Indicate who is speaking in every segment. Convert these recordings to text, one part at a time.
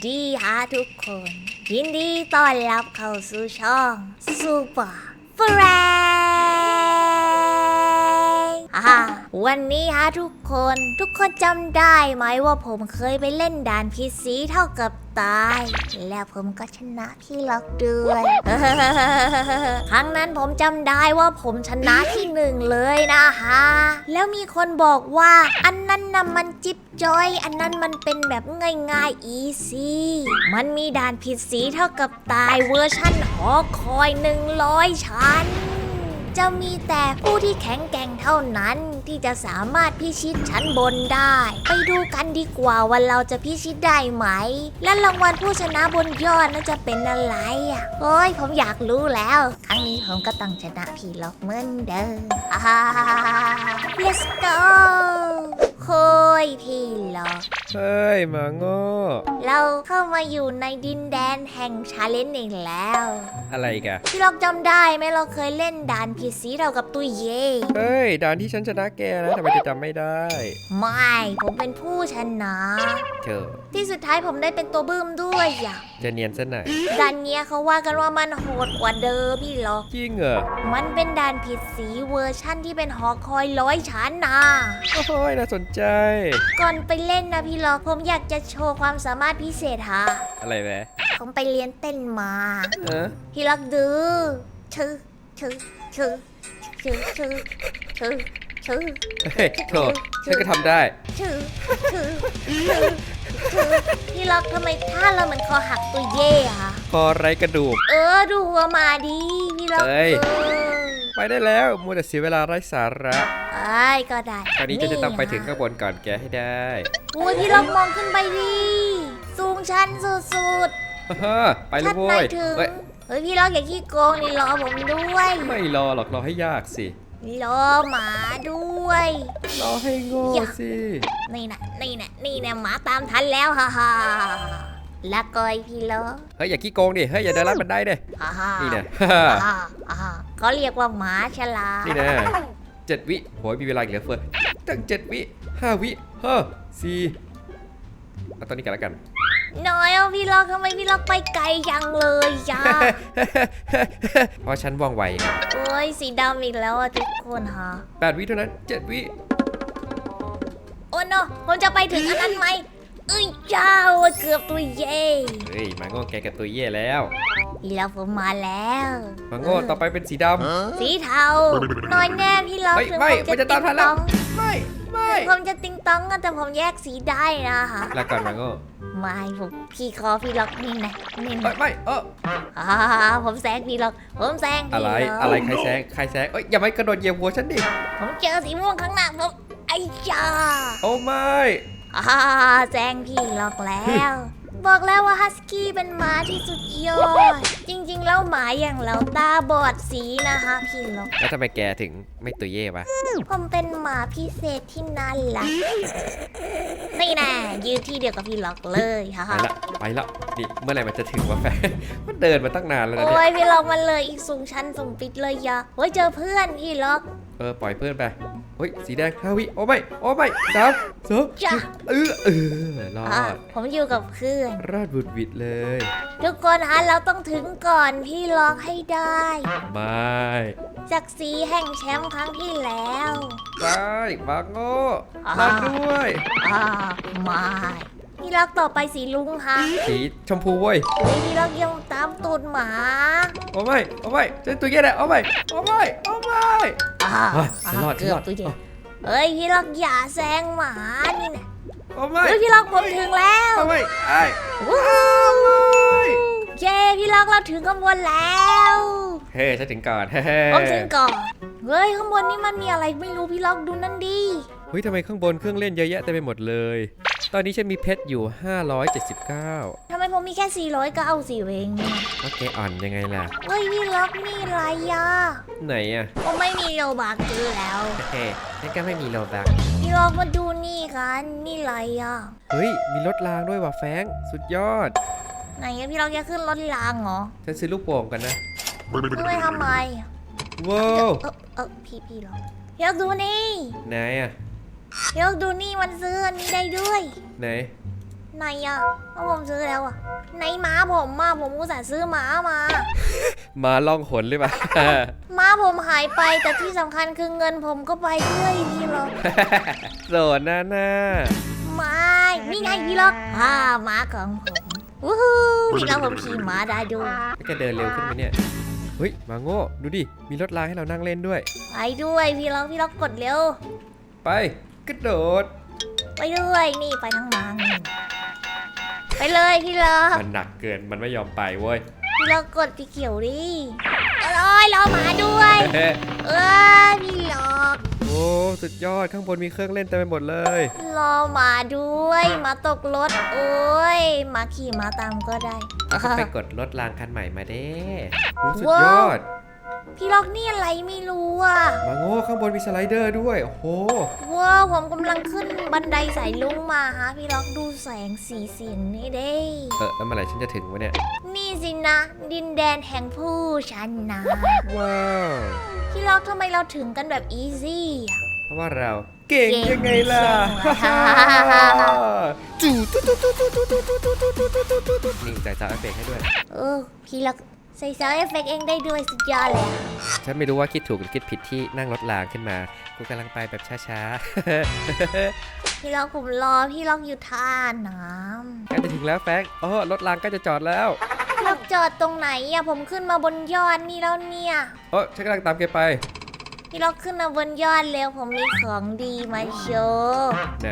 Speaker 1: ดีฮะทุกคน ยินดีต้อนรับเข้าสู่ช่องซูเปอร์เฟรนอ่าวันนี้ฮะทุกคน ทุกคนจำได้ไหมว่าผมเคยไปเล่นด่านพีซีเท่ากับ ตาย แล้วผมก็ชนะพี่ล็อกด้วย ครั้งนั้นผมจำได้ว่าผมชนะที่หนึ่งเลยนะฮะแล้วมีคนบอกว่า อันนั้นน่ะมันจิ๊บจอย อันนั้นมันเป็นแบบง่ายๆ อีซี่ มันมีด่านผิดสีเท่ากับตายเวอร์ชั่นหอคอย100ชั้น จะมีแต่ผู้ที่แข็งแกร่งเท่านั้นที่จะสามารถพิชิตชั้นบนได้ ไปดูกันดีกว่าว่าเราจะพิชิตได้ไหม และรางวัลผู้ชนะบนยอดน่าจะเป็นอะไรอะโอ้ยผมอยากรู้แล้ว ครั้งนี้ผมก็ต้องชนะพี่ล็อกเหมือนเดิม let's go โค้ยพี่ล็อก
Speaker 2: เฮ้ยหมาโง่
Speaker 1: เราเข้ามาอยู่ในดินแดนแห่งชาเลนจ์อีกแล้ว
Speaker 2: อะไรอีกัน
Speaker 1: พี่ล็อกจำได้ไหมเราเคยเล่นด่านผิดสีเรากับตุยเย่
Speaker 2: เฮ้ยด่านที่ฉันชนะแกนะทำไมจะจำไม่ได้
Speaker 1: ไม่ ผมเป็นผู้ชนะ
Speaker 2: เธอ
Speaker 1: ที่สุดท้ายผมได้เป็นตัวบื้มด้วยอะ
Speaker 2: จะเนียนซะหน่อย
Speaker 1: ด่านเนี้ยเขาว่ากันว่ามันโหดกว่าเดิมพี่ล็อก
Speaker 2: จริงเหรอ
Speaker 1: มันเป็นด่านผิดสีเวอร์ชั่นที่เป็นหอคอยร้อยชั้นนะ
Speaker 2: โอ้ยน่าสนใจ
Speaker 1: ก่อนไปเล่นนะพี่ล็อกผมอยากจะโชว์ความสามารถพิเศษฮะ
Speaker 2: อะไรแวะ
Speaker 1: ผมไปเรียนเต้นมา
Speaker 2: เออ
Speaker 1: พี่ล็อกดูชื่อชื่อชื่อชื่อชื่อชื่อชื่อ
Speaker 2: เฮ้ยโถฉันก็ทำได้
Speaker 1: ชื่อชื่อชื่อชื่อพี่ล็อกทำไมท่าเราเหมือนคอหักตัวเย่อะ
Speaker 2: คอไรกระดูก
Speaker 1: เออดูหัวหมาดีพี่ล็อก
Speaker 2: เอ้ย
Speaker 1: เออ
Speaker 2: ไปได้แล้วมัวแต่เสียเวลาไร้สาระ
Speaker 1: ไอ้ยก็ได้
Speaker 2: คราวนี้จะจะต้องไปถึง
Speaker 1: นี่
Speaker 2: ข้างบนก่อนแกให้ได้
Speaker 1: โอ้ยพี่ล็อกมองขึ้นไปดิสูงชันสุด
Speaker 2: ฮ่าไป
Speaker 1: ๆ
Speaker 2: เล
Speaker 1: ชั
Speaker 2: ย
Speaker 1: ด
Speaker 2: โว้
Speaker 1: ไม่
Speaker 2: ย
Speaker 1: ถึง
Speaker 2: เฮ้ย
Speaker 1: เฮ้ยพี่ล็อกอย่าขี้โกงนี่รอผมด้วย
Speaker 2: ไม่รอหรอกรอให้ยากสิ
Speaker 1: รอหมาด้วย
Speaker 2: รอให้โง่
Speaker 1: อย่า
Speaker 2: สิ
Speaker 1: นี่นะนี่นะนี่นะหมาตามทันแล้วฮ่าฮ่าแล้วก็ไอพี่ล็อก
Speaker 2: เฮ้ยอย่าขี้โกงดิเฮ้ยอย่าเดินลัดบันไดเด้
Speaker 1: ฮ่าฮ่า
Speaker 2: นี่นะ
Speaker 1: อ่าอ่าเขาเรียกว่าหมาฉลาด
Speaker 2: นี่นะเจ็ดวิโหยมีเวลาอีกเหลือเฟือตั้งเจ็ดวิห้าวิห้าสี่เอาตอนนี้กันแล้วกัน
Speaker 1: น้อยเอาพี่ล็อกทำไมพี่ล็อกไปไกลจังเลยจ้า
Speaker 2: เพราะฉันว่องไวไง
Speaker 1: โอ้ยสีดำอีกแล้วอะทุกคนฮะ
Speaker 2: แปดวิเท่านั้นเจ็ดวิ
Speaker 1: โอ้โนผมจะไปถึงอันนั้นไหม เอ้ยเจ้าเกือบตัวเย่
Speaker 2: เฮ้ยหมาโง่แกกับตัวเย่แล้ว
Speaker 1: พี่ล็อกผมมาแล้ว
Speaker 2: หมาโง่ต่อไปเป็นสีดำ
Speaker 1: สีเทาน้อยแน่พี่ล็อก
Speaker 2: เฮ้ย
Speaker 1: ถึง
Speaker 2: ไม่
Speaker 1: ผม
Speaker 2: มัน
Speaker 1: จะ
Speaker 2: จะ
Speaker 1: ติ
Speaker 2: ตาม
Speaker 1: ง
Speaker 2: ทันแล้ว
Speaker 1: ต้อง
Speaker 2: ไม่ไม่
Speaker 1: ถึงผมจะติงต้องอะแต่ผมแยกสีได้นะคะ
Speaker 2: แล้วก่อนหมาโง่
Speaker 1: ไม่ผมพี่คอพี่ล็อกนี่นะนี่
Speaker 2: เอ้
Speaker 1: นะ
Speaker 2: ยไม่เออ
Speaker 1: อ่าผมแซงพี่ล็อก ผมแซง
Speaker 2: อะ
Speaker 1: พี่
Speaker 2: ไร
Speaker 1: ล็อก
Speaker 2: อะไรใครแซงใครแซงเอ้ยอย่าไม่กระโดดเหยียบหัวฉันดิ
Speaker 1: ผมเจอสีม่วงข้างหน้าผมไอ้จ้า
Speaker 2: โอ้ไม่
Speaker 1: อ่าแจ้งพี่ล็อกแล้ว บอกแล้วว่าฮัสกี้เป็นหมาที่สุดยอด จริงๆ แล้วหมาอย่างเราตาบอดสีนะคะพี่ล็อก
Speaker 2: แล้วทำไมแกถึงไม่ตัวเย่วะ
Speaker 1: ผมเป็นหมาพิเศษที่น่ารักนี่แน่ยืนที่เดียวกับพี่ล็อกเลยฮ่า
Speaker 2: ไปละไปละนี่เมื่อไหร่มันจะถึงวะแฟนมันเดินมาตั้งนานแล้วนะ
Speaker 1: โอ้
Speaker 2: เนี่ย
Speaker 1: ยพี่ล็อกมันเลยอีกสูงชั้นสูงปิดเลยยะเฮ้ยเจอเพื่อนพี่ล็อก
Speaker 2: เออปล่อยเพื่อนไปเฮ้ยสีแดงห้าวิโอ้ไม่โอ้ไม่สามสอง
Speaker 1: จ้ะ
Speaker 2: เออเออรอ
Speaker 1: อะ
Speaker 2: ด
Speaker 1: ผมอยู่กับเพื่อน
Speaker 2: รอดบุดหวิดเลย
Speaker 1: ทุกคนฮะเราต้องถึงก่อนพี่ล็อกให้ได้
Speaker 2: ไม่
Speaker 1: จากสีแห่งแชมป์ครั้งที่แล้ว
Speaker 2: ไปบางโง่
Speaker 1: อ่า
Speaker 2: มาด้วย
Speaker 1: อ่าไม่ พี่ล็อกต่อไปสีลุงฮะ
Speaker 2: สีชมพูเว้ย
Speaker 1: เฮ้ยพี่ล็อกยังตามตูดหมา
Speaker 2: โอ้ไม่โอ้ไม่เจอตัวเย่แล้วโอ้ไม่โอ้ไม่โอ้ไม่
Speaker 1: อ่า
Speaker 2: เฮ้ยฉันรอดฉัน
Speaker 1: เกื
Speaker 2: ร
Speaker 1: อ
Speaker 2: อบด
Speaker 1: ตัวเจเฮ้ยพี่ล็อกอย่าแซงหมานี่นะ
Speaker 2: โอ้ไม่
Speaker 1: เฮ้ยพี่ล็อกผมถึงแล้ว
Speaker 2: โอ้ไม่ไอ้
Speaker 1: ว้าวเย้พี่ล็อกเราถึงข้างบนแล้ว
Speaker 2: เฮ้ยฉันถึงก่อนเฮ้
Speaker 1: ผมถึงก่อนเฮ้ยข้างบนนี่มันมีอะไรไม่รู้พี่ล็อกดูนั่นดิ
Speaker 2: เฮ้ยทำไมข้างบนเครื่องเล่นเยอะแยะเต็มไปหมดเลย ตอนนี้ฉันมีเพชรอยู่ 579
Speaker 1: ทำไมผมมีแค่ 400 ก็เอาสิเอง
Speaker 2: แล้วแกอ่อนยังไงล่ะ
Speaker 1: เฮ้ยพี่ล็อกนี่อะไรอะ
Speaker 2: ไหนอะ
Speaker 1: ผมไม่มีโลบาร์เจอแล้ว
Speaker 2: เฮ้ฉันก็ไม่มีโลบัก
Speaker 1: พี่ล็อกมาดูนี่กันนี่อะไรอะ
Speaker 2: เฮ้ย มีรถรางด้วยว่ะแฟรงค์สุดยอด
Speaker 1: ไหนอะพี่ล็อกจะขึ้นรถรางเหรอ
Speaker 2: ฉันซื้อลูกโป่งกันนะ
Speaker 1: ซื้อไปทำไม
Speaker 2: ว้าว
Speaker 1: เออเออพี่พี่ล็อกพี่ล็อกดูนี่
Speaker 2: ไหนอะ
Speaker 1: พี่ล็อกดูนี่มันซื้ออันนี้ได้ด้วย
Speaker 2: ไหน
Speaker 1: ไหนอะเอาผมซื้อแล้วอะไหนหมาผมมาผมอุตส่าห์ซื้อหมามา
Speaker 2: มาล่องหนหรือเปล่า
Speaker 1: หมาผมหายไปแต่ที่สำคัญคือเงินผมก็ไปด้วยพี่ล็อก
Speaker 2: โสดหน้าหน้า
Speaker 1: ไม่นี่ไงพี่ล็อกอ่าหมาของผมวู้ฮู้พี่ล็อกผมขี่หมาได้ด้วย
Speaker 2: แล้วแกเดินเร็วขึ้นไหมเนี่ย เฮ้ย มาโง่ ดูดิ มีรถรางให้เรานั่งเล่นด้วย
Speaker 1: ไปด้วยพี่ล็อกพี่ล็อกกดเร็ว
Speaker 2: ไป กระโดด
Speaker 1: ไปด้วยนี่ไปทั้งมัง ไปเลยพี่ล็อก
Speaker 2: มันหนักเกินมันไม่ยอมไปเว้ย
Speaker 1: พี่ล็อกกดพี่เขียวดิโอ้ยรอหมาด้วย
Speaker 2: เฮ้
Speaker 1: เออพี่ล็อก
Speaker 2: โอ้สุดยอดข้างบนมีเครื่องเล่นเต็มไปหมดเลย
Speaker 1: รอหมาด้วยหมาตกรถโอ้ยหมาขี่หมาตามก็ได้
Speaker 2: ไปกดรถรางคันใหม่มาเด้โอ้สุดยอด
Speaker 1: พี่ล็อกนี่อะไรไม่รู้อะ
Speaker 2: มาโง่ข้างบนมีสไลเดอร์ด้วย โอ้โห
Speaker 1: ว้าวผมกำลังขึ้นบันไดสายลุงมาฮะพี่ล็อกดูแสงสีเสียงนี่เด้
Speaker 2: เออแล้วเมื่อไหร่ฉันจะถึงวะเนี่ย
Speaker 1: นี่สินะ ดินแดนแห่งผู้ชนะ
Speaker 2: ว้าว
Speaker 1: พี่ล็อกทำไมเราถึงกันแบบอีซี่อะ
Speaker 2: เพราะว่าเราเก่ง
Speaker 1: เก่ง
Speaker 2: ยังไงล่ะ
Speaker 1: จังเลย
Speaker 2: จู่ตุ๊ตุ๊ตุ๊ตุ๊ตุ๊ตุ๊ตุ๊ตุ๊ตุ๊ตุ๊ตุ๊ตุ๊ตุ๊ตุ๊นี่จ่ายซาวด์เอฟเฟกต์ให้ด้วย
Speaker 1: เออ พี่ล็อก ใส่ซาวด์เอฟเฟกต์เองได้ด้วยสุดยอดเลย
Speaker 2: ฉันไม่รู้ว่าคิดถูกหรือคิดผิดที่นั่งรถรางขึ้นมา กูกำลังไปแบบช้า
Speaker 1: พี่ล็อกผมรอพี่ล็อกอยู่ท่าน้
Speaker 2: ๆใกล้จะถึงแล้วแฟงอ๋อรถรางใกล้จะจอดแล้วำ
Speaker 1: พี่ล็อกจอดตรงไหนอะผมขึ้นมาบนยอดนี่แล้วเนี่ย
Speaker 2: เออฉันกำลังตามแกไป
Speaker 1: พี่ล็อกขึ้นมาบนยอดเร็วผมมีของดีมาโชว์
Speaker 2: ไหน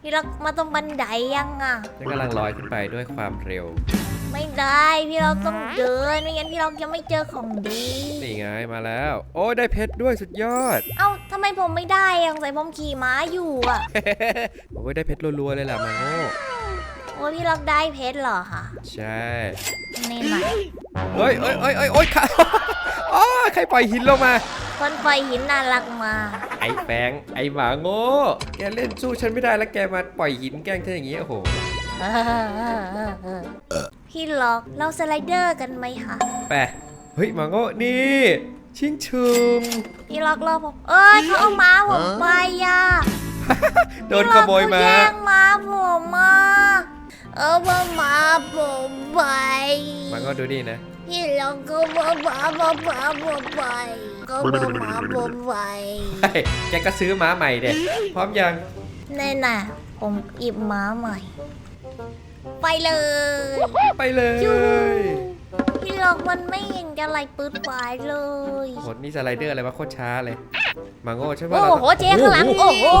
Speaker 1: พี่ล็อกมาตรงบันไดยังอะ
Speaker 2: ฉันกำลังลอยขึ้นไปด้วยความเร็ว
Speaker 1: ไม่ได้พี่ล็อกต้องเดินไม่งั้นพี่ล็อกจะไม่เจอของดี
Speaker 2: นี่ไงมาแล้ว โอ้ยได้เพชรด้วยสุดยอด
Speaker 1: เอ้าทำไมผมไม่ได้อะสงสัยผมขี่ม้าอยู่อะ
Speaker 2: โอ้ยได้เพชรรัวๆเลยล่ะมาโง่
Speaker 1: โอ้ยพี่ล็อกได้เพชรเหรอคะ
Speaker 2: ใช่
Speaker 1: นี่ไหน
Speaker 2: เฮ้ยเอ้ยเอ้ยเอ้ยโอ้ยค่ะอ๋อใครปล่อยหินลงมา
Speaker 1: คนไฟหินน่ารักมา
Speaker 2: ไอ้แฟงไอ้หมาโง่แกเล่นสู้ฉันไม่ได้แล้วแกมาปล่อยหินแกล้งฉันอย่างนี้โอ้โห
Speaker 1: พี่ล็อกเราสไลเดอร์กันไหมคะ
Speaker 2: แปะเฮ้ยหมาโง่นี่ ชิงชุม
Speaker 1: พี่ล็อกรอผมเอ้ยเขาเอาม้าผมไปอะ
Speaker 2: โดนขโมยมา
Speaker 1: พี่ล็อกเขแย่งม้าผมมาเออว่าม้าผมไป
Speaker 2: หมาโง่ดูนี่นะ
Speaker 1: พี่ล็อกก็ว่าม้าม้าม้าผมไปก็ว่าม้าผมไป
Speaker 2: เฮ้ยแกก็ซื้อม้าใหม่เด็ดพร้อมยัง
Speaker 1: แน่น่ะผมอิบม้าใหม่ ไปเลย
Speaker 2: ไปเลย
Speaker 1: จูพี่ล็อกมันไม่เห็นจะไหลปืดปลายเลย
Speaker 2: โหนี่สไลเดอร์อะไรวะโคตรช้าเลยหมาโง่ใช่ปะ
Speaker 1: โอ้
Speaker 2: เรา
Speaker 1: โหเจ๊ข้างหลังโอ้โห
Speaker 2: โอ้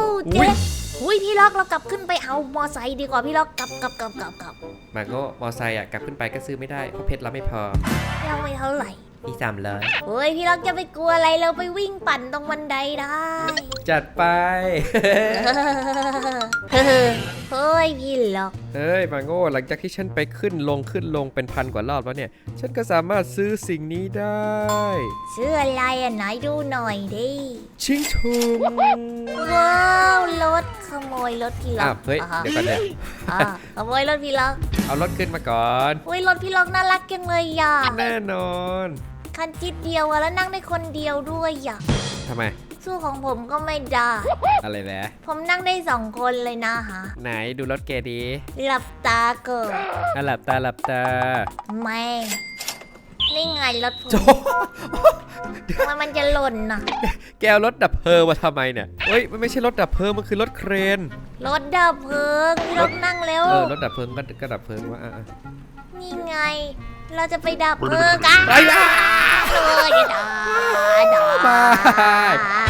Speaker 2: โห
Speaker 1: เจ๊อุ้ยพี่ล็อกเรากลับขึ้นไปเอามอไซค์ดีกว่าพี่ล็อกกลับกลับกลับกลับกลับ
Speaker 2: หมาโง่มอไซค์อะกลับขึ้นไปก็ซื้อไม่ได้เพราะเพชรเราไม่พอ
Speaker 1: ยังไม่เท่าไหร่
Speaker 2: มีสามร้อย
Speaker 1: เฮ้ยพี่ล็อกจะไปกลัวอะไรเราไปวิ่งปั่นตรงบันไดได้
Speaker 2: จัดไป
Speaker 1: เฮ้ยพี่ล็อก
Speaker 2: เฮ้ยมาโง่หลังจากที่ฉันไปขึ้นลงขึ้นลงเป็นพันกว่ารอบแล้วเนี่ย ฉันก็สามารถซื้อสิ่งนี้ได้
Speaker 1: ซื้ออะไรอะไหนดูหน่อยดิ
Speaker 2: ชิงชุม
Speaker 1: ว้าวรถขโมยรถพี่ล็
Speaker 2: อ้า
Speaker 1: อ
Speaker 2: ว
Speaker 1: ก
Speaker 2: เฮ้ย
Speaker 1: อ่า
Speaker 2: เดี๋ยวก่อนเนี่ย
Speaker 1: อ่าขโมยรถพี่ล็อก
Speaker 2: เอารถขึ้นมาก่อน
Speaker 1: อุ้ยรถพี่ล็อกน่ารักจังเลยอะ
Speaker 2: แน่นอน
Speaker 1: คันจิตเดียวอะแล้วนั่งได้คนเดียวด้วยอะ
Speaker 2: ทำไม
Speaker 1: สู้ของผมก็ไม่ได้
Speaker 2: อะไรนะ
Speaker 1: ผมนั่งได้สองคนเลยนะฮะ
Speaker 2: ไหนดูรถแกดี
Speaker 1: หลับตาเกิด
Speaker 2: อะหลับตาหลับตา
Speaker 1: แม่งนี่ไงรถผม
Speaker 2: โจ
Speaker 1: ทำไมมันจะหล่นน่ะ
Speaker 2: แกเอารถดับเพลิงมาทำไมเนี่ยเฮ้ยมันไม่ใช่รถดับเพลิงมันคือรถเครน
Speaker 1: รถดับเพลิงพี่ล็อกนั่งเร็ว
Speaker 2: เออรถดับเพลิงก็ก็ดับเพลิงว่าอะอะ
Speaker 1: นี่ไง เราจะไปดับเพลิงกัน
Speaker 2: ไปอะ
Speaker 1: เลยดาดา
Speaker 2: ไป
Speaker 1: พี่ล็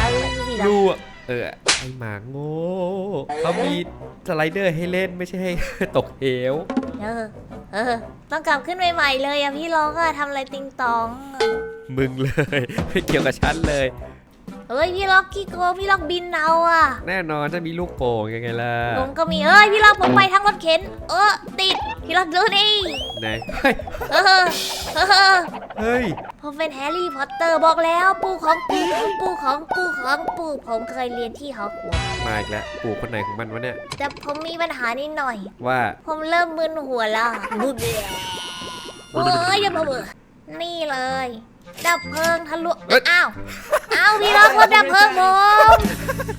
Speaker 1: อก
Speaker 2: ดูอะเออไอหมาโง่เขามีสไลเดอร์ให้เล่นไม่ใช่ให้ ตกเหว
Speaker 1: เออ เออ ต้องกลับขึ้นใหม่ๆเลยอะพี่ล็อกอะทำอะไรติงตองอะ
Speaker 2: มึงเลยไม่เกี่ยวกับฉันเลย
Speaker 1: เฮ้ยพี่ล็อกขี้โกงพี่ล็อกบินเอาอะ
Speaker 2: แน่นอนจะมีลูกโป่งยังไงล่ะ
Speaker 1: ผมก็มีเอ้ยพี่ล็อกผมไปทั้งรถเข็น เออติด พี่ล็อกดูนี่
Speaker 2: ไหนเฮ้ย
Speaker 1: เออเออ
Speaker 2: เฮ้ย
Speaker 1: ผมเป็นแฮร์รี่พอตเตอร์บอกแล้วปู่ของปู่ของปู่ของปู่ของปู่ผมเคยเรียนที่ฮอกวอตส์
Speaker 2: มาอีกแล้วปู่คนไหนของมันวะเนี่ย
Speaker 1: แต่ผมมีปัญหานิดหน่อย
Speaker 2: ว่า
Speaker 1: ผมเริ่มมึนหัวและบึ้บโอ้ยอย่ามาเบื่อ นี่เลย ดับเพลิงทะลุ
Speaker 2: เอ้ย
Speaker 1: อ้าวอ้าวพี่ล็อกรถดับเพลิงผม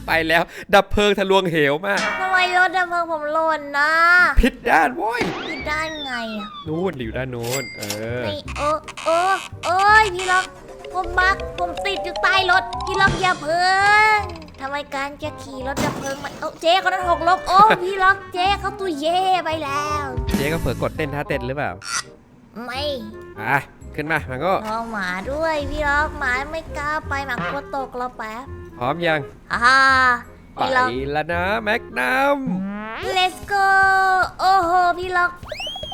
Speaker 2: ไปแล้ว ดับเพลิงทะลวงเหวมาก
Speaker 1: ทำไมรถดับเพลิงผมหล่นนะ
Speaker 2: ผิดด้านโว้ย
Speaker 1: ผิดด้านไงอะ
Speaker 2: นู่นอยู่ด้านนู้นเออ
Speaker 1: นี่เออเออเอ้ยพี่ล็อกผมบักผมติดอยู่ใต้รถพี่ล็อกอย่าเพิ่งทำไมการจะขี่รถดับเพลิงมาเอ้าเจ๊คนนั้นหกล้มโอ้พี่ล็อกเจ๊เขาตุยเย่ไปแล้ว
Speaker 2: เจ๊ก็เผลอกดเต้นท่าเต้นหรือเปล่า
Speaker 1: ไม่
Speaker 2: อะ ขึ้นมามันก็
Speaker 1: เอาหมาด้วยพี่ล็อกหมาไม่กล้าไปหมากลัวตกเราแป๊บ
Speaker 2: พร้อมยัง
Speaker 1: อ่าฮ่า
Speaker 2: ไป
Speaker 1: พี่ล็อก
Speaker 2: แล้วนะแม็กนัม
Speaker 1: let's go โอ้โหพี่ล็อก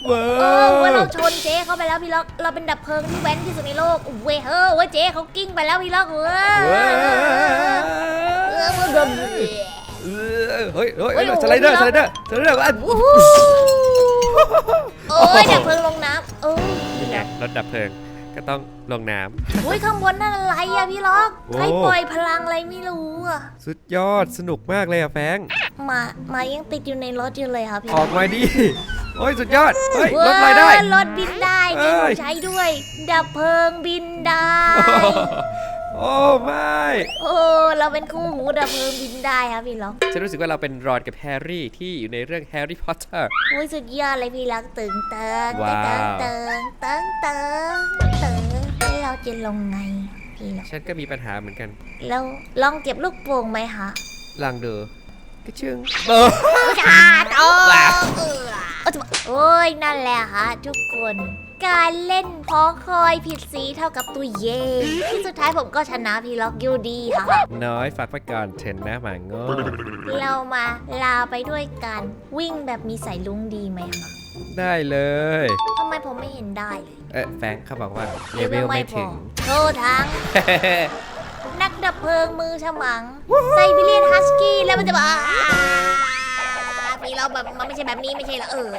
Speaker 2: เว้
Speaker 1: เออว่าเรา
Speaker 2: ย
Speaker 1: ชนเจ๊เขาไปแล้วพี่ล็อก เราเป็นดับเพลิงที่แว้นที่สุดในโลกเว้ยเฮ้ยเว้ยเจ๊เขากิ้งไปแล้วพี่ล็อกเว้ย
Speaker 2: เว้ย
Speaker 1: เออมันดม
Speaker 2: เออเฮ้ยเฮ้ย
Speaker 1: เฮ้ย
Speaker 2: สไลเดอร์
Speaker 1: โอ้
Speaker 2: ส
Speaker 1: โห
Speaker 2: ไลเดอร์สไลเดอร์อะ
Speaker 1: วู้ฮู้โอ้ยดับเพลิงลงน้ำเออ
Speaker 2: นี่ ไงรถดับเพลิงก็ต้องลงน้
Speaker 1: อุ้ยข้างบนนั่นอะไรอะพี่ล็อก
Speaker 2: โอ้
Speaker 1: ใครปล่อยพลังอะไรไม่รู้อะำ
Speaker 2: สุดยอดสนุกมากเลยอะแฟง
Speaker 1: หมาหมายังติดอยู่ในรถอยู่เลยค่ะพี่
Speaker 2: อ
Speaker 1: ล็
Speaker 2: อกมาดิโอ้ยสุดยอดเฮ้ยรถลอยได้
Speaker 1: เว้ยรถบินได้
Speaker 2: เอ้
Speaker 1: นี่หนู
Speaker 2: ย
Speaker 1: ใช้ด้วย ดับเพลิงบินได้
Speaker 2: โอ้ไม่
Speaker 1: โอ้เราเป็นคู่หูดับเพลิงบินได้ครับพี่ล็อก
Speaker 2: ฉันรู้สึกว่าเราเป็นรอนกับแฮร์รี่ที่อยู่ในเรื่องแฮร์รี่พอตเตอร์
Speaker 1: อุ้ยสุดยอดเลยพี่ล็อกตึงเติง
Speaker 2: ว้าว
Speaker 1: เติงเติงเติงเติงเติงแล้วเราจะลงไงพี่ล็อก
Speaker 2: ฉันก็มีปัญหาเหมือนกัน
Speaker 1: แล้วลองเก็บลูกโป่งไหมคะ
Speaker 2: ลองดูกระชึงเออ
Speaker 1: ชาโอ้โอ้ยนั่นแหละค่ะทุกคน การเล่นพอคอยผิดสีเท่ากับตุยเย่ที่สุดท้ายผมก็ชนะพี่ล็อกอยู่ดีค่ะ
Speaker 2: น้อยฝากไว้ก่อนเถอะนะหมาโง่
Speaker 1: เรามาลาไปด้วยกันวิ่งแบบมีสายลุงดีไหมคะ
Speaker 2: ได้เลย
Speaker 1: ทำไมผมไม่เห็นได้เลย
Speaker 2: เออแฟรงค์เขาบอกว่าเลเวลไม่ถึง
Speaker 1: โทษทั้ง นักดับเพลิงมือฉมังไซบีเรียนฮัสกี้แล้วมันจะบอกพี่เราแบบมันไม่ใช่แบบนี้ไม่ใช่เหรอเออ